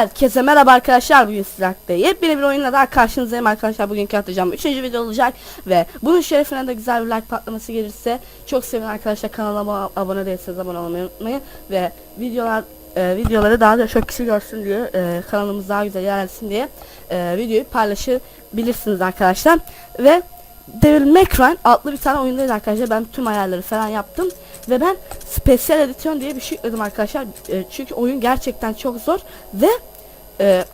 Herkese merhaba arkadaşlar bugün sizlerle yepyeni bir oyunla daha karşınızdayım arkadaşlar bugünkü atacağım 3. video olacak ve bunun şerefine de güzel bir like patlaması gelirse çok sevin arkadaşlar kanalıma abone değilseniz abone olmayı unutmayın ve videolar e, videoları daha da çok kişi görsün diye e, kanalımız daha güzel ilerlesin diye e, videoyu paylaşabilirsiniz arkadaşlar ve Devil May Cry adlı bir tane oyundayız arkadaşlar. Ben tüm ayarları falan yaptım. Ve ben Special Edition diye bir şey yükledim arkadaşlar. E, çünkü oyun gerçekten çok zor. Ve e,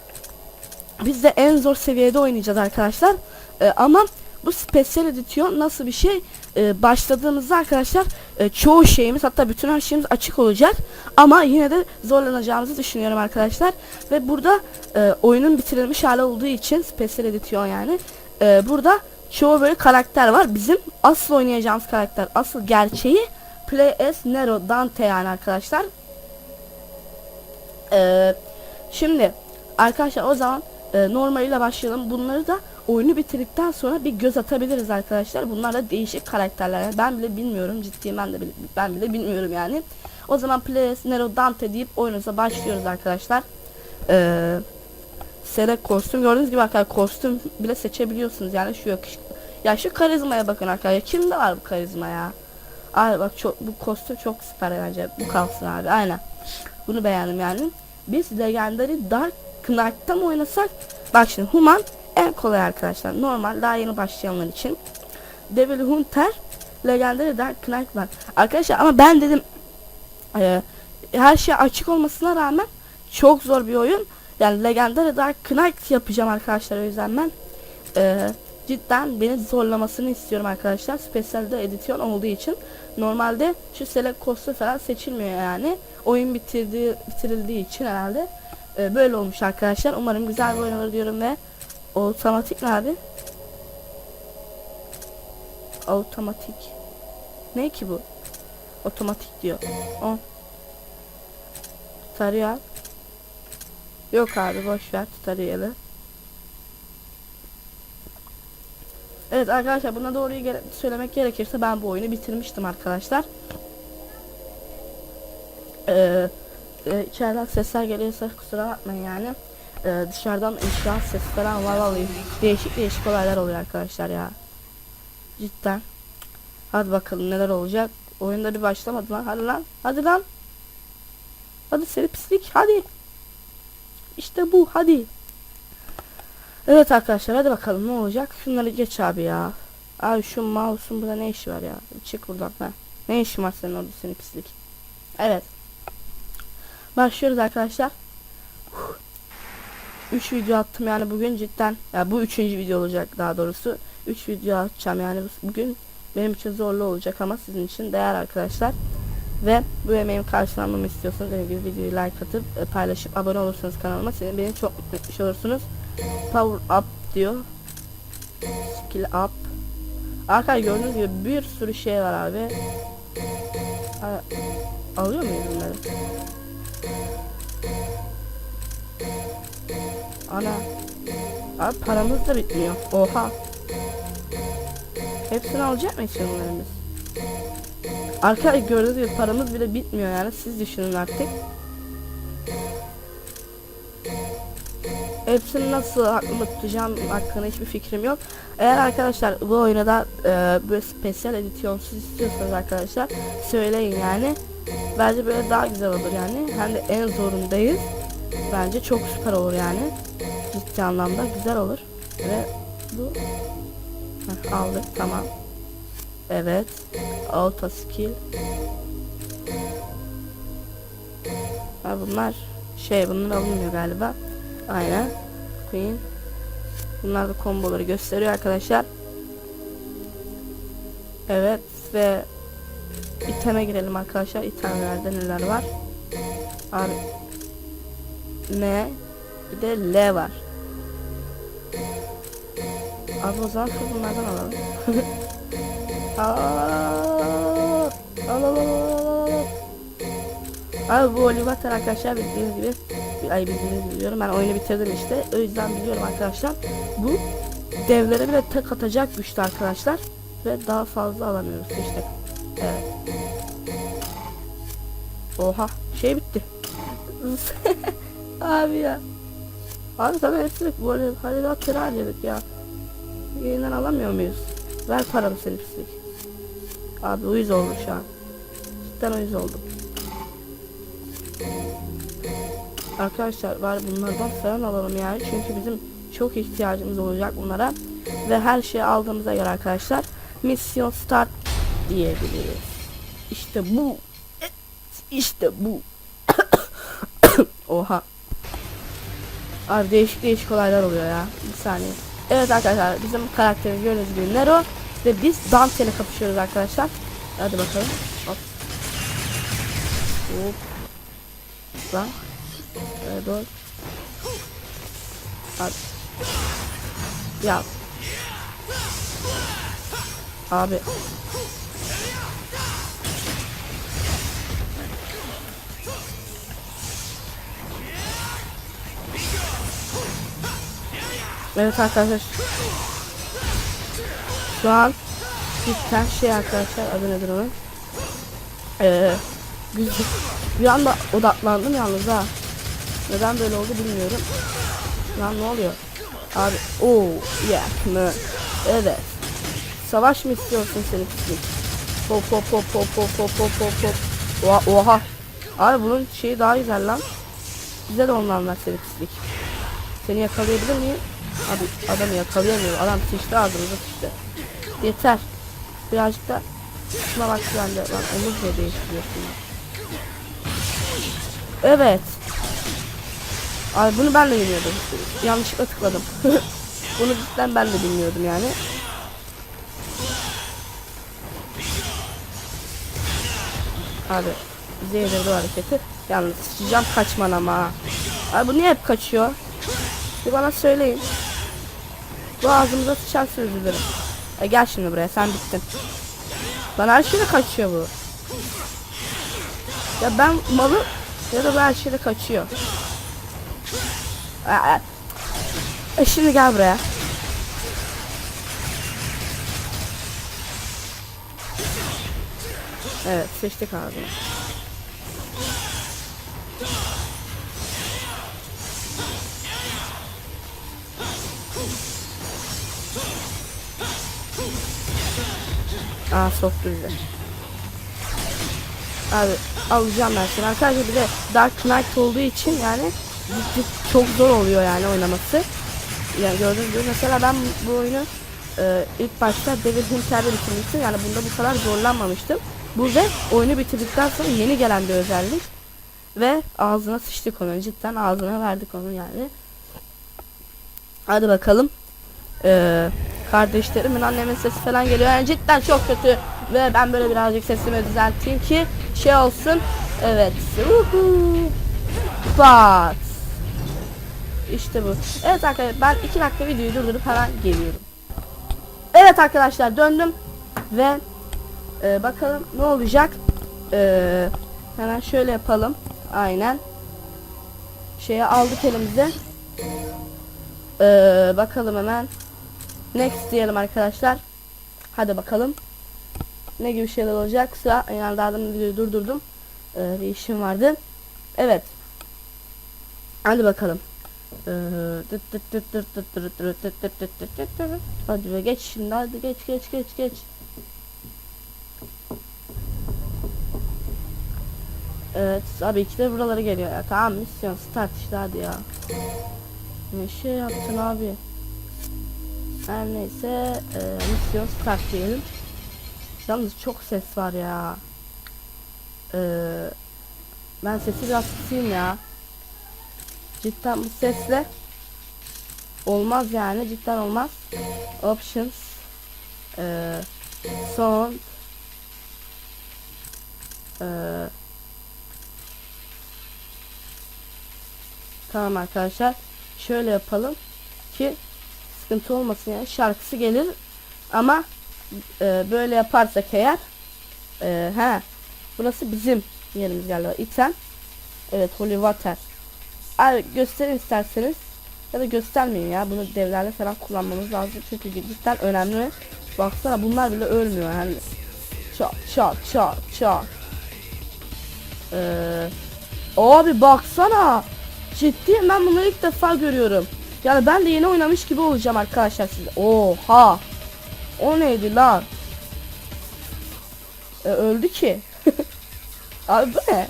biz de en zor seviyede oynayacağız arkadaşlar. E, ama bu Special Edition nasıl bir şey? E, başladığımızda arkadaşlar e, çoğu şeyimiz hatta bütün her şeyimiz açık olacak. Ama yine de zorlanacağımızı düşünüyorum arkadaşlar. Ve burada e, oyunun bitirilmiş hali olduğu için Special Edition yani. E, burada çoğu böyle karakter var. Bizim asıl oynayacağımız karakter, asıl gerçeği Play as Nero Dante yani arkadaşlar. Ee, şimdi arkadaşlar o zaman e, normaliyle başlayalım. Bunları da oyunu bitirdikten sonra bir göz atabiliriz arkadaşlar. Bunlar da değişik karakterler. Yani ben bile bilmiyorum ciddi ben de ben bile bilmiyorum yani. O zaman Play as Nero Dante deyip oyunumuza başlıyoruz arkadaşlar. Eee Sere kostüm gördüğünüz gibi arkadaşlar kostüm bile seçebiliyorsunuz yani şu yakışıklı. Ya şu karizmaya bakın arkadaşlar. Kimde var bu karizma ya? Ay bak çok bu kostüm çok süper bence. Bu kalsın abi. Aynen. Bunu beğendim yani. Biz Legendary Dark Knight'ta mı oynasak? Bak şimdi Human en kolay arkadaşlar. Normal daha yeni başlayanlar için. Devil Hunter Legendary Dark Knight var. Arkadaşlar ama ben dedim e, her şey açık olmasına rağmen çok zor bir oyun. Yani Legendary Dark Knight yapacağım arkadaşlar o yüzden ben e, cidden beni zorlamasını istiyorum arkadaşlar. Special'de edisyon olduğu için. Normalde şu select cost'u falan seçilmiyor yani. Oyun bitirdiği, bitirildiği için herhalde e, böyle olmuş arkadaşlar. Umarım güzel bir oyun olur diyorum ve otomatik ne abi? Otomatik. Ne ki bu? Otomatik diyor. O. Sarıyor. Yok abi boş ver tutarıyla. Evet arkadaşlar buna doğruyu gere söylemek gerekirse ben bu oyunu bitirmiştim arkadaşlar. Ee, e, içeriden sesler geliyorsa kusura bakmayın yani. Ee, dışarıdan inşaat sesi falan var vallahi değişik değişik olaylar oluyor arkadaşlar ya. Cidden. Hadi bakalım neler olacak. Oyunda bir başlamadı lan. Hadi lan. Hadi lan. Hadi seni pislik. Hadi. İşte bu hadi. Evet arkadaşlar hadi bakalım ne olacak. Şunları geç abi ya. Abi şu mouse'un burada ne işi var ya. Çık buradan. Ha. Ne işin var senin orada seni pislik. Evet. Başlıyoruz arkadaşlar. 3 video attım yani bugün cidden. Ya bu üçüncü video olacak daha doğrusu. 3 video atacağım yani bugün benim için zorlu olacak ama sizin için değer arkadaşlar. Ve bu emeğim karşılanmamı istiyorsanız dediğim gibi videoyu like atıp e, paylaşıp abone olursanız kanalıma seni beni çok mutlu etmiş olursunuz. Power up diyor. Skill up. Arkadaşlar gördüğünüz gibi bir sürü şey var abi. Alıyor muyuz bunları? Ana. Abi paramız da bitmiyor. Oha. Hepsini alacak bunların biz? Arkadaşlar gördüğünüz gibi paramız bile bitmiyor yani siz düşünün artık. Hepsini nasıl aklımda tutacağım hakkında hiçbir fikrim yok. Eğer arkadaşlar bu oyuna da e, böyle spesyal edisyonsuz istiyorsanız arkadaşlar söyleyin yani. Bence böyle daha güzel olur yani. Hem de en zorundayız. Bence çok süper olur yani. Ciddi anlamda güzel olur. Ve bu Heh, aldık tamam. Evet. Auto skill. Ha bunlar şey bunlar alınmıyor galiba. Aynen. Queen. Bunlar da komboları gösteriyor arkadaşlar. Evet ve iteme girelim arkadaşlar. İtemlerde neler var? Abi N bir de L var. Abi o zaman şu bunlardan alalım. Al. Abi bu Olivater arkadaşlar bildiğiniz gibi ay bildiğiniz biliyorum ben oyunu bitirdim işte o yüzden biliyorum arkadaşlar bu devlere bile tek atacak güçte arkadaşlar ve daha fazla alamıyoruz işte evet oha şey bitti abi ya Abi sana hepsini böyle harita terörledik ya. Yayından alamıyor muyuz? Ver paramı seni pislik. Abi uyuz oldum şu an. Cidden uyuz oldum. Arkadaşlar var bunlardan falan alalım yani çünkü bizim çok ihtiyacımız olacak bunlara ve her şeyi aldığımıza göre arkadaşlar misyon start diyebiliriz. İşte bu. İşte bu. Oha. Abi değişik değişik olaylar oluyor ya. Bir saniye. Evet arkadaşlar bizim karakterimiz gördüğünüz gibi Nero ve biz Dante ile kapışıyoruz arkadaşlar. Hadi bakalım. Hop. Hop. Lan. Evet doğru. Abi. Ya. Abi. Evet arkadaşlar. Şu an cidden şey arkadaşlar adı nedir onun? Ee, güzel. Bir anda odaklandım yalnız ha. Neden böyle oldu bilmiyorum. Lan ne oluyor? Abi o yeah mı? Evet. Savaş mı istiyorsun seni pislik? Hop hop hop hop hop hop hop hop hop. Oha, oha. Abi bunun şeyi daha güzel lan. Bize de ondan ver seni pislik. Seni yakalayabilir miyim? Abi adamı yakalayamıyorum. Adam sıçtı ağzımıza sıçtı. Yeter. Birazcık da şuna bak şu anda. Lan omuz ne değiştiriyorsun? Evet. Abi bunu ben de bilmiyordum. Yanlışlıkla tıkladım. bunu cidden ben de bilmiyordum yani. Abi o hareketi. Yalnız sıçacağım kaçman ama. Abi bu niye hep kaçıyor? Bir bana söyleyin. Bu ağzımıza sıçarsa üzülürüm. E gel şimdi buraya sen bittin. Lan her şeyle kaçıyor bu. Ya ben malı ya da bu her şeyle kaçıyor. Aa, E şimdi gel buraya. Evet seçtik ağzını. Aa soktu bizi. Abi alacağım ben seni. Arkadaşlar bir de Dark Knight olduğu için yani çok zor oluyor yani oynaması. Yani gördüğünüz gibi mesela ben bu oyunu e, ilk başta David Hunter'de bitirmiştim. Yani bunda bu kadar zorlanmamıştım. Bu ve oyunu bitirdikten sonra yeni gelen bir özellik. Ve ağzına sıçtık onu. Cidden ağzına verdik onu yani. Hadi bakalım. Ee, kardeşlerimin annemin sesi falan geliyor. Yani cidden çok kötü. Ve ben böyle birazcık sesimi düzelteyim ki şey olsun. Evet. Bat. İşte bu. Evet arkadaşlar ben iki dakika videoyu durdurup hemen geliyorum. Evet arkadaşlar döndüm ve e, bakalım ne olacak. E, hemen şöyle yapalım. Aynen. Şeye aldık elimize. E, bakalım hemen. Next diyelim arkadaşlar. Hadi bakalım. Ne gibi şeyler olacak? Sıra yani daha da videoyu durdurdum. E, bir işim vardı. Evet. Hadi bakalım. Hadi be geç şimdi hadi geç geç geç geç. Evet abi iki de buralara geliyor ya. Tamam misyon start işte hadi ya. Ne şey yaptın abi. Her neyse e, misyon start diyelim. Yalnız çok ses var ya. E, ben sesi biraz kısayım ya. Cidden bu sesle olmaz yani cidden olmaz. Options e, sound e, Tamam arkadaşlar. Şöyle yapalım ki sıkıntı olmasın yani şarkısı gelir. Ama e, böyle yaparsak eğer e, he burası bizim yerimiz galiba. İtem evet holy water. Abi gösterin isterseniz. Ya da göstermeyin ya. Bunu devlerle falan kullanmamız lazım. Çünkü cidden önemli. Baksana bunlar bile ölmüyor. Yani çat çat çat çat. Ee, abi baksana. Ciddiyim ben bunları ilk defa görüyorum. Yani ben de yeni oynamış gibi olacağım arkadaşlar size. Oha. O neydi lan? E, öldü ki. Abi bu ne?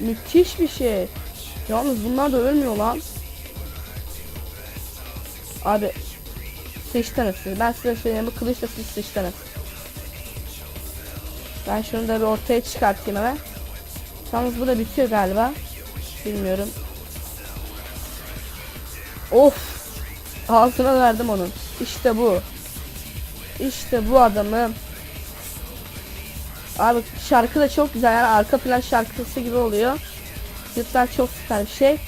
Müthiş bir şey. Yalnız bunlar da ölmüyor lan. Abi sıçtınız siz. Ben size söyleyeyim bu kılıçla siz sıçtınız. Ben şunu da bir ortaya çıkartayım hemen. Yalnız bu da bitiyor galiba. Bilmiyorum. Of. Ağzına verdim onun. İşte bu. İşte bu adamı. Abi şarkı da çok güzel yani arka plan şarkısı gibi oluyor. Cidden çok süper bir şey.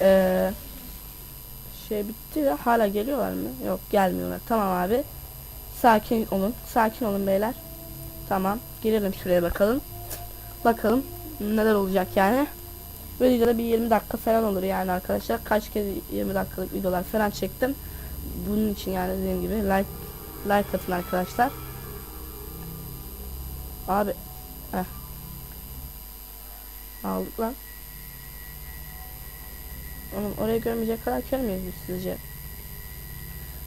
Ee, şey bitti ya hala geliyorlar mı? Yok gelmiyorlar. Tamam abi. Sakin olun. Sakin olun beyler. Tamam. Girelim şuraya bakalım. Bakalım neler olacak yani. Bu videoda bir 20 dakika falan olur yani arkadaşlar. Kaç kez 20 dakikalık videolar falan çektim. Bunun için yani dediğim gibi like like atın arkadaşlar. Abi. Heh. Aldık lan. Oğlum oraya görmeyecek kadar kör müyüz biz sizce?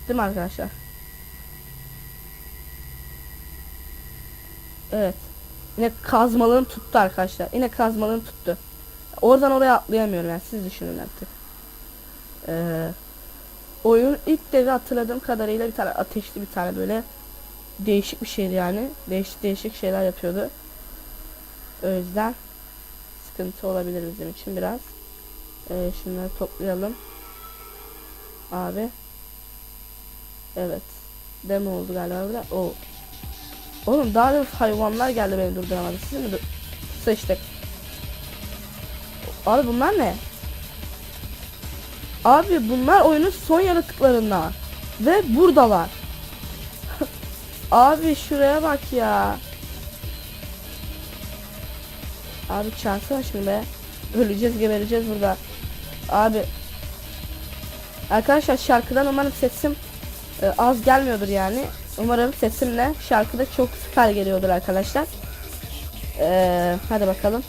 Değil mi arkadaşlar? Evet. Yine kazmalığım tuttu arkadaşlar. Yine kazmalığım tuttu. Oradan oraya atlayamıyorum yani siz düşünün artık. Ee, oyun ilk devi hatırladığım kadarıyla bir tane ateşli bir tane böyle değişik bir şeydi yani. Değişik değişik şeyler yapıyordu. O yüzden sıkıntı olabilir bizim için biraz. Ee, şunları toplayalım. Abi. Evet. Demo oldu galiba burada. O. Oğlum daha da hayvanlar geldi beni durduramadı. Siz mi dur sıçtık? Abi bunlar ne? Abi bunlar oyunun son yaratıklarından. Ve buradalar. Abi şuraya bak ya. Abi çansana şimdi be. Öleceğiz gebereceğiz burada. Abi. Arkadaşlar şarkıdan umarım sesim e, az gelmiyordur yani. Umarım sesimle şarkıda çok süper geliyordur arkadaşlar. Ee, hadi bakalım.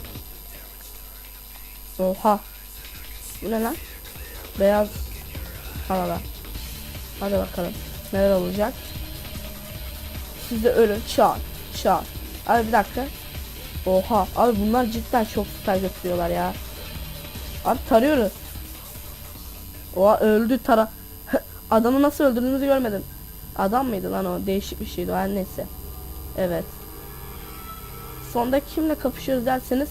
Oha. Bu ne lan? Beyaz havalar. Hadi bakalım. Neler olacak? Siz de ölün. Çağır. Çağır. Abi bir dakika. Oha. Abi bunlar cidden çok süper götürüyorlar ya. Abi tarıyoruz. Oha öldü tara. Adamı nasıl öldürdüğümüzü görmedim. Adam mıydı lan o? Değişik bir şeydi o her neyse. Evet. Sonda kimle kapışıyoruz derseniz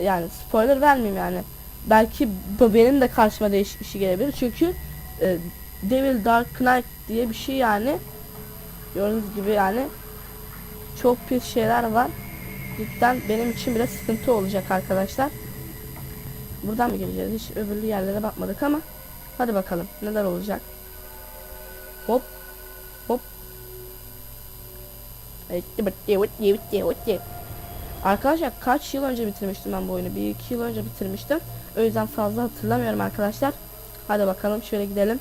yani spoiler vermeyeyim yani. Belki benim de karşıma değişik bir şey gelebilir. Çünkü e, Devil Dark Knight diye bir şey yani. Gördüğünüz gibi yani çok pis şeyler var. Cidden benim için bile sıkıntı olacak arkadaşlar. Buradan mı gireceğiz? Hiç öbürlü yerlere bakmadık ama. Hadi bakalım neler olacak. Hop. Hop. Arkadaşlar kaç yıl önce bitirmiştim ben bu oyunu? Bir iki yıl önce bitirmiştim. O yüzden fazla hatırlamıyorum arkadaşlar. Hadi bakalım şöyle gidelim.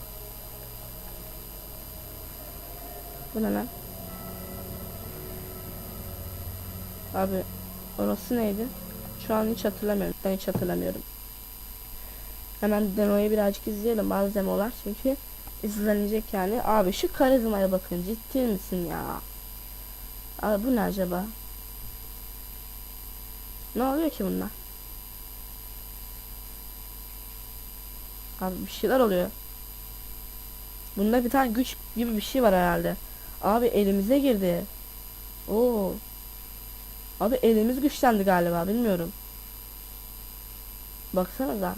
Bu ne lan? Abi orası neydi? Şu an hiç hatırlamıyorum. Ben hiç hatırlamıyorum. Hemen demoyu birazcık izleyelim bazı demolar çünkü izlenecek yani. Abi şu karizmaya bakın ciddi misin ya? Abi bu ne acaba? Ne oluyor ki bunlar? Abi bir şeyler oluyor. Bunda bir tane güç gibi bir şey var herhalde. Abi elimize girdi. Oo. Abi elimiz güçlendi galiba bilmiyorum. Baksana da.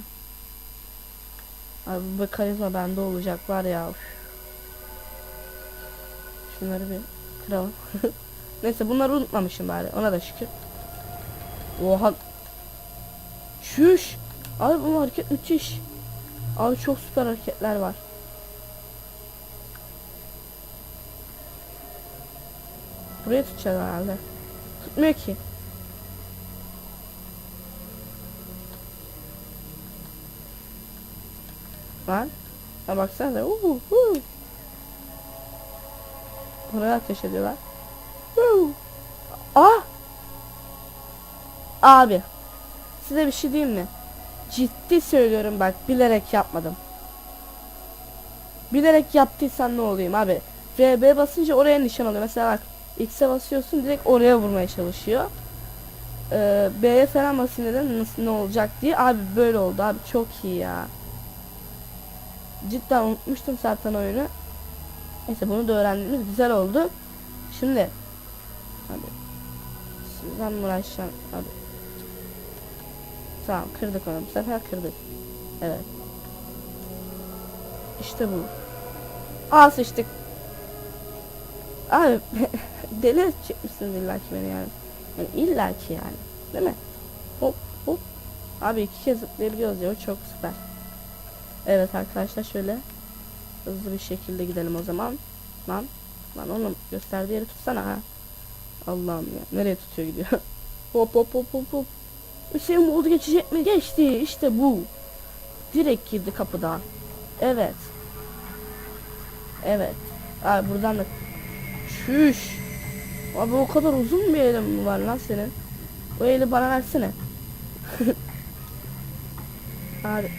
Abi bu karizma bende olacak var ya. Uf. Şunları bir kıralım. Neyse bunları unutmamışım bari ona da şükür. Oha. Şuş. Abi bu hareket müthiş. Abi çok süper hareketler var. Buraya tutacağız herhalde. Tutmuyor ki. Lan. Ha baksana. Uhu, uhu. Buraya ateş ediyorlar. Uhu. Ah! Abi. Size bir şey diyeyim mi? Ciddi söylüyorum bak bilerek yapmadım. Bilerek yaptıysan ne olayım abi. VB basınca oraya nişan alıyor. Mesela bak X'e basıyorsun direkt oraya vurmaya çalışıyor. Ee, B'ye falan basınca da nasıl ne olacak diye abi böyle oldu abi çok iyi ya. Cidden unutmuştum zaten oyunu. Neyse bunu da öğrendiğimiz güzel oldu. Şimdi hadi sizden uğraşacağım hadi. Tamam kırdık onu bu sefer kırdık. Evet. İşte bu. Aa sıçtık. Abi deli edecek misiniz illa ki beni yani. yani illa ki yani. Değil mi? Hop hop. Abi iki kez zıplayabiliyoruz ya o çok süper. Evet arkadaşlar şöyle hızlı bir şekilde gidelim o zaman. Lan lan oğlum gösterdiği yeri tutsana ha. Allah'ım ya nereye tutuyor gidiyor. hop hop hop hop hop. Hüseyin oldu geçecek mi? Geçti. İşte bu. Direkt girdi kapıdan. Evet. Evet. Abi buradan da Şüş. Abi o kadar uzun bir elin var lan senin? O eli bana versene. Abi.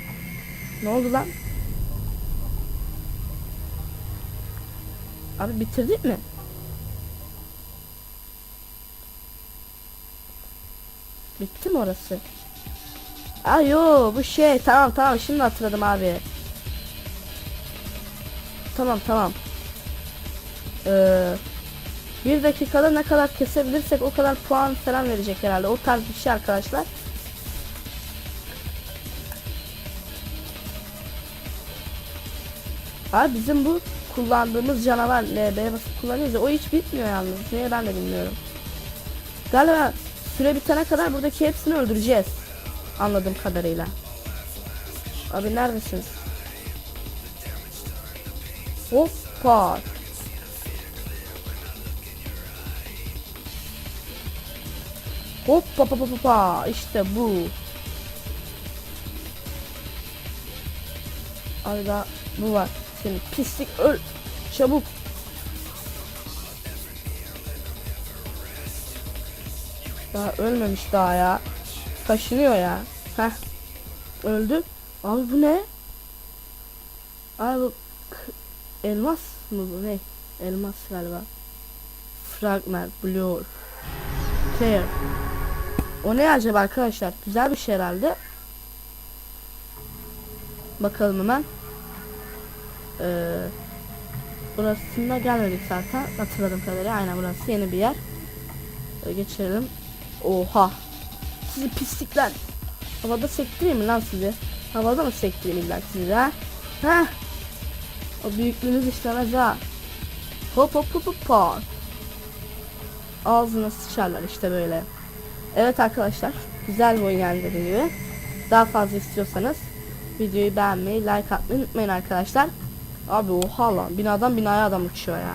Ne oldu lan? Abi bitirdik mi? Bitti mi orası? Ayo bu şey tamam tamam şimdi hatırladım abi. Tamam tamam. Ee, bir dakikada ne kadar kesebilirsek o kadar puan falan verecek herhalde. O tarz bir şey arkadaşlar. Abi bizim bu kullandığımız canavar LB'ye basıp kullanıyoruz ya o hiç bitmiyor yalnız. Niye ben de bilmiyorum. Galiba süre bitene kadar buradaki hepsini öldüreceğiz. Anladığım kadarıyla. Abi neredesiniz? Hoppa. Hoppa pa pa pa pa. İşte bu. Abi bu var. Senin pislik öl. Çabuk. Daha ölmemiş daha ya. Kaşınıyor ya. Heh. Öldü. Abi bu ne? Abi bu elmas mı bu ne? Elmas galiba. Fragment, blur. Clear. O ne acaba arkadaşlar? Güzel bir şey herhalde. Bakalım hemen. Ee, burasına gelmedik zaten. Hatırladığım kadarıyla. Aynen burası yeni bir yer. Ee, geçelim. Oha. Sizi pislikler. Havada sektireyim mi lan sizi? Havada mı sektireyim illa sizi ha? Ha? O büyüklüğünüz işlemez ha. Hop hop hop hop hop. Ağzına sıçarlar işte böyle. Evet arkadaşlar. Güzel bir oyun yani dediğim gibi. Daha fazla istiyorsanız videoyu beğenmeyi, like atmayı unutmayın arkadaşlar. Abi oha lan. Binadan binaya adam uçuyor ya.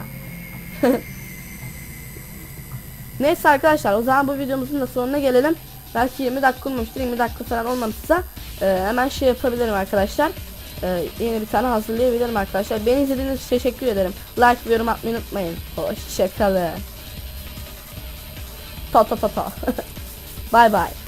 Neyse arkadaşlar o zaman bu videomuzun da sonuna gelelim. Belki 20 dakika olmamıştır 20 dakika falan olmamışsa e, hemen şey yapabilirim arkadaşlar. E, yeni bir tane hazırlayabilirim arkadaşlar. Beni izlediğiniz için teşekkür ederim. Like ve yorum atmayı unutmayın. Hoşçakalın. Ta ta ta ta. bye bye.